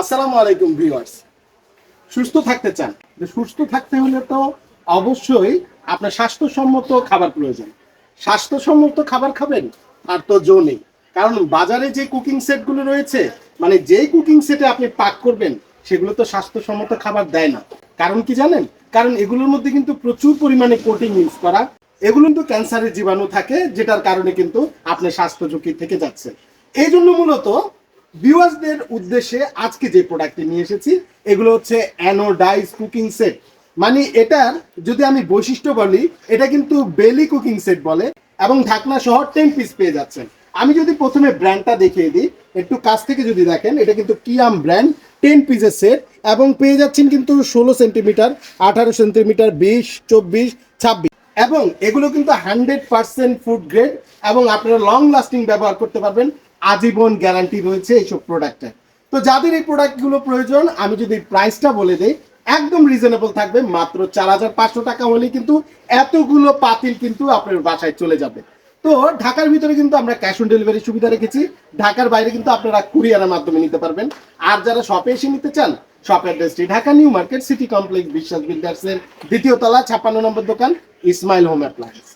আসসালামু আলাইকুম ভিউয়ার্স। সুস্থ থাকতে চান। সুস্থ থাকতে হলে তো অবশ্যই আপনার স্বাস্থ্যসম্মত খাবার প্রয়োজন। স্বাস্থ্যসম্মত খাবার খাবেন আর তো জো নেই। কারণ বাজারে যে কুকিং সেটগুলো রয়েছে মানে যেই কুকিং সেটে আপনি পাক করবেন, সেগুলো তো স্বাস্থ্যসম্মত খাবার দেয় না। কারণ কি জানেন? কারণ এগুলোর মধ্যে কিন্তু প্রচুর পরিমাণে কোটিং ইউজ করা, এগুলো কিন্তু ক্যান্সারের জীবাণু থাকে, যেটার কারণে কিন্তু আপনার স্বাস্থ্য ঝুঁকি থেকে যাচ্ছে। এই জন্য মূলত ভিউয়ার্সদের উদ্দেশ্যে আজকে যে প্রোডাক্টটি নিয়ে এসেছি, এগুলো হচ্ছে অ্যানোডাইজ কুকিং সেট মানে এটার যদি আমি বৈশিষ্ট্য বলি, এটা কিন্তু বেলি কুকিং সেট বলে এবং ঢাকনা সহ টেন পিস পেয়ে যাচ্ছেন। আমি যদি প্রথমে ব্র্যান্ডটা দেখিয়ে দিই, একটু কাছ থেকে যদি দেখেন, এটা কিন্তু কিয়াম ব্র্যান্ড টেন পিসের সেট এবং পেয়ে যাচ্ছেন কিন্তু ষোলো সেন্টিমিটার, আঠারো সেন্টিমিটার, বিশ, চব্বিশ, ছাব্বিশ। এবং এগুলো কিন্তু হান্ড্রেড পার্সেন্ট ফুড গ্রেড এবং আপনারা লং লাস্টিং ব্যবহার করতে পারবেন আজীবন গ্যারান্টি রয়েছে এইসব প্রোডাক্টের তো যাদের এই প্রোডাক্টগুলো প্রয়োজন, আমি যদি প্রাইসটা বলে দিই, একদম রিজনেবল থাকবে, মাত্র চার হাজার পাঁচশো টাকা হলেই কিন্তু এতগুলো পাতিল কিন্তু আপনার বাসায় চলে যাবে। তো ঢাকার ভিতরে কিন্তু আমরা ক্যাশ অন ডেলিভারি সুবিধা রেখেছি, ঢাকার বাইরে কিন্তু আপনারা কুরিয়ারের মাধ্যমে নিতে পারবেন। আর যারা শপে এসে নিতে চান শপ অ্যাড্রেসটি Dhaka new market city complex Biswas বিল্ডার্সের দ্বিতীয় তলা, ছাপ্পান্ন নম্বর দোকান ইসমাইল হোম অ্যাপ্লায়েন্স